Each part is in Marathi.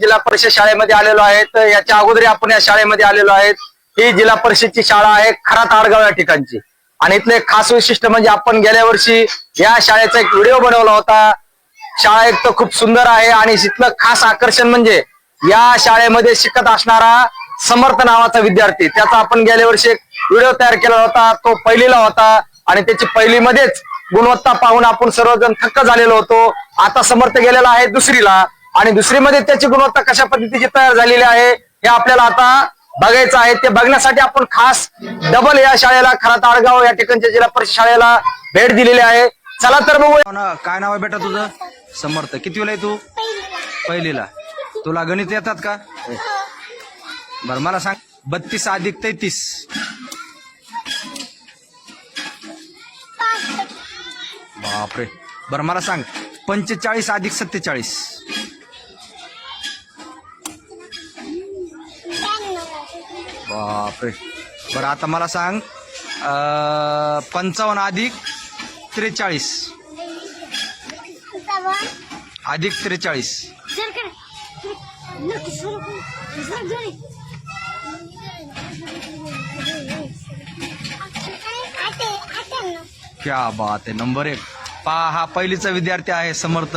जिल्हा परिषद शाळेमध्ये आलेलो आहे तर याच्या अगोदर आपण या शाळेमध्ये आलेलो आहेत. ही जिल्हा परिषदची शाळा आहे खरा ताडगाव या ठिकाणची. आणि इथले एक खास वैशिष्ट्य म्हणजे आपण गेल्या वर्षी या शाळेचा एक व्हिडिओ बनवला होता. शाळा एक तर खूप सुंदर आहे आणि इथलं खास आकर्षण म्हणजे या शाळेमध्ये शिकत असणारा समर्थ नावाचा विद्यार्थी त्याचा आपण गेल्या वर्षी एक व्हिडिओ तयार केला होता. तो पहिलीला होता आणि त्याची पहिलीमध्येच गुणवत्ता पाहून आपण सर्वजण थक्क झालेलो होतो. आता समर्थ गेलेला आहे दुसरीला. आणि दुसरीमध्ये त्याची गुणवत्ता कशा पद्धतीची तयार झालेली आहे हे आपल्याला आता बघायचं आहे. ते बघण्यासाठी आपण खास डबल या शाळेला खरा ताळगाव या ठिकाणच्या जिल्हा परिषद शाळेला भेट दिलेली आहे. चला तर बघू हो ना काय नाव आहे बेटा तुझं? समर्थ. किती वेळ आहे तू? पहिलीला. तुला गणित येतात का? बर मला सांग. बत्तीस अधिक तेहतीस बापरे. बर मला सांग. पंचेचाळीस अधिक सत्तेचाळीस. बापरे. बरं आता मला सांग पंचावन्न अधिक त्रेचाळीस. अधिक त्रेचाळीस. क्या बात आहे नंबर एक. पहा हा पहिलीचा विद्यार्थी आहे समर्थ.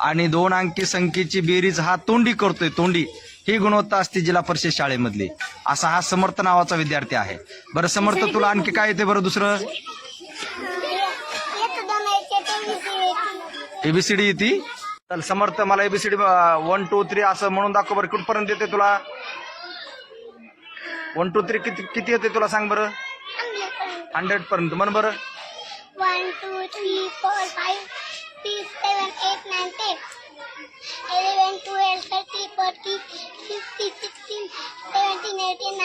आणि दोन अंकी संख्येची बेरीज हा तोंडी करतोय तोंडी. ही गुणवत्ता असते जिल्हा परिषद शाळेमधली. असा हा समर्थ नावाचा विद्यार्थी आहे. बरं समर्थ तुला आणखी काय येते बरं दुसरं? एबीसीडी येते? चल समर्थ मला एबीसीडी वन टू थ्री असं म्हणून दाखव बरं. कुठपर्यंत येते तुला? वन टू थ्री किती किती येते तुला सांग बरं? हंड्रेड पर्यंत. म्हण बरं. One, two, three, four, five, six, seven, eight, nine, ten.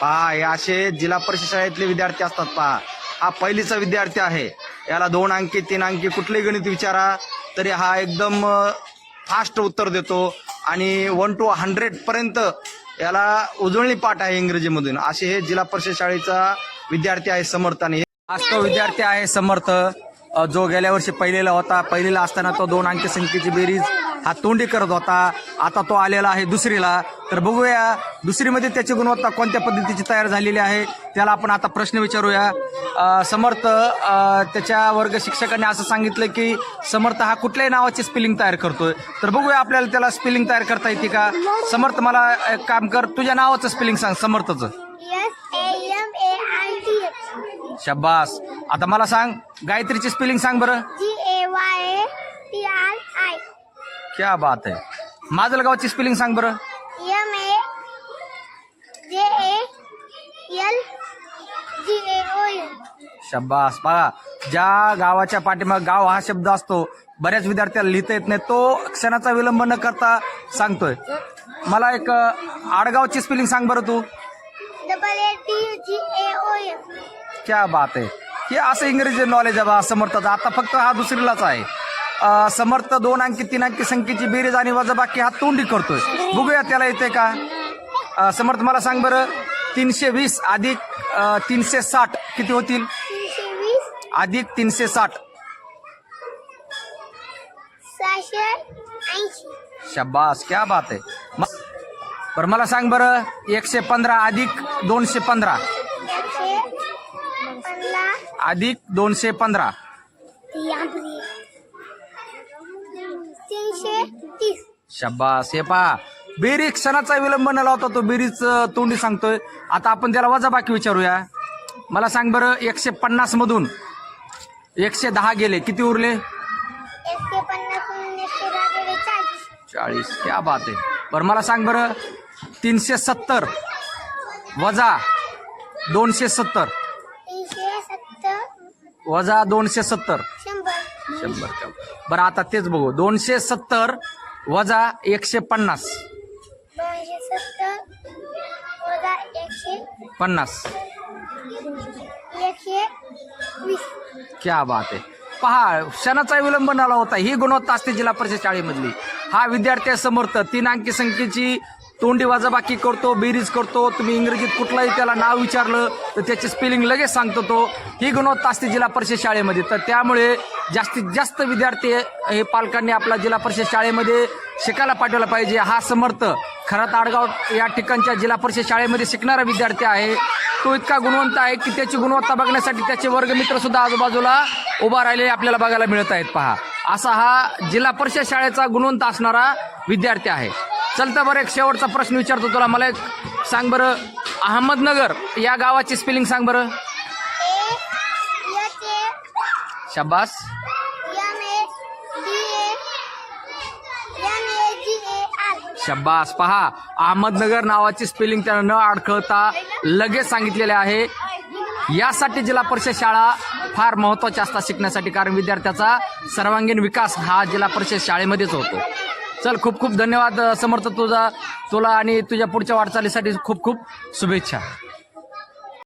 पहा हे असे जिल्हा परिषद शाळेतले विद्यार्थी असतात पहा. हा पहिलीचा विद्यार्थी आहे. याला दोन अंकी तीन अंकी कुठले गणित विचारा तरी हा एकदम फास्ट उत्तर देतो. आणि वन टू हंड्रेड पर्यंत याला उजळणी पाठ आहे इंग्रजीमधून. असे हे जिल्हा परिषद शाळेचा विद्यार्थी आहे समर्थ आणि आज तो विद्यार्थी आहे समर्थ. जो गेल्या वर्षी पहिलेला होता. पहिलेला असताना तो दोन अंकी संख्येची बेरीज हा तोंडी करत होता. आता तो आलेला आहे दुसरीला. तर बघूया दुसरीमध्ये त्याची गुणवत्ता कोणत्या पद्धतीची तयार झालेली आहे? त्याला आपण आता प्रश्न विचारूया. समर्थ त्याच्या वर्ग शिक्षकांनी असं सांगितलं की समर्थ हा कुठल्याही नावाची स्पेलिंग तयार करतोय. तर बघूया आपल्याला त्याला स्पेलिंग तयार करता येते का? समर्थ मला एक काम कर तुझ्या नावाचं स्पेलिंग सांग समर्थचं. शब्बास आता मला सांग गायत्रीची स्पेलिंग सांग बरं. क्या बात आहे माजलगावची स्पेलिंग सांग बरं. A L G A O N. शब्बास बघा ज्या गावाच्या पाठीमाग गाव हा शब्द असतो बऱ्याच विद्यार्थ्याला लिहिता येत नाही. तो क्षणाचा विलंब न करता सांगतोय. मला एक अ, आडगावची स्पेलिंग सांग बरं तू. T G A O N. क्या बात आहे हे असं इंग्रजी नॉलेज आहे बा समर्थाचं आता फक्त हा दुसरीलाच आहे. समर्थ दोन अंकी तीन अंकी संख्येची बेरीज आणि वजाबाकी हा तोंडी करतोय. बघूया त्याला येते का? समर्थ मला सांग बरं. तीनशे वीस अधिक तीनशे साठ किती होतील? अधिक तीनशे साठ. शब्बास क्या बात आहे. बरं मला सांग बरं. एकशे पंधरा अधिक दोनशे पंधरा. अधिक दोनशे पंधरा. तीस शब्बास हे पहा बेरीज क्षणाचा विलंब न लावता तो बेरीज अं, तोंडी सांगतोय. आता आपण त्याला वजाबाकी विचारूया. मला सांग बरं एकशे पन्नास मधून एकशे दहा गेले. किती उरले? एकशे पन्नास चाळीस. क्या बात आहे. बरं मला सांग बरं तीनशे सत्तर वजा दोनशे सत्तर. वजा दोनशे सत्तर. शंभर. शंभर. बरं आता तेच बघू. दोनशे सत्तर वजा एकशे पन्नास. दोनशे सत्तर वजा एकशे पन्नास. एकशे वीस. क्या बात आहे. पहा क्षणाचा विलंब झाला होता. ही गुणवत्ता असते जिल्हा परिषद शाळेमधली. हा विद्यार्थी समर्थ तीन अंकी संख्येची तोंडी वाजाबाकी करतो बेरीज करतो. तुम्ही इंग्रजीत कुठलाही त्याला नाव विचारलं तर त्याचे स्पेलिंग लगेच सांगतो तो. ही गुणवत्ता असते जिल्हा परिषद शाळेमध्ये. तर त्यामुळे जास्तीत जास्त विद्यार्थी हे पालकांनी आपला जिल्हा परिषद शाळेमध्ये शिकायला पाठवला पाहिजे. हा समर्थ खरा ताडगाव या ठिकाणच्या जिल्हा परिषद शाळेमध्ये शिकणारा विद्यार्थी आहे. तो इतका गुणवंत आहे की त्याची गुणवत्ता बघण्यासाठी त्याचे वर्गमित्र सुद्धा आजूबाजूला उभा राहिलेले आपल्याला बघायला मिळत आहेत. पहा असा हा जिल्हा परिषद शाळेचा गुणवंत असणारा विद्यार्थी आहे. चलता बरं एक शेवटचा प्रश्न विचारतो तुला. मला एक सांग बरं अहमदनगर या गावाची स्पेलिंग सांग बरं. शाबास. शब्बास पहा अहमदनगर नावाची स्पेलिंग त्यानं न अडखळता लगेच सांगितलेले आहे. यासाठी जिल्हा परिषद शाळा फार महत्त्वाच्या असतात शिकण्यासाठी कारण विद्यार्थ्याचा सर्वांगीण विकास हा जिल्हा परिषद शाळेमध्येच होतो. चल खूप खूप धन्यवाद समर्थ तुझा तुला आणि तुझ्या पुढच्या वाटचालीसाठी खूप खूप शुभेच्छा.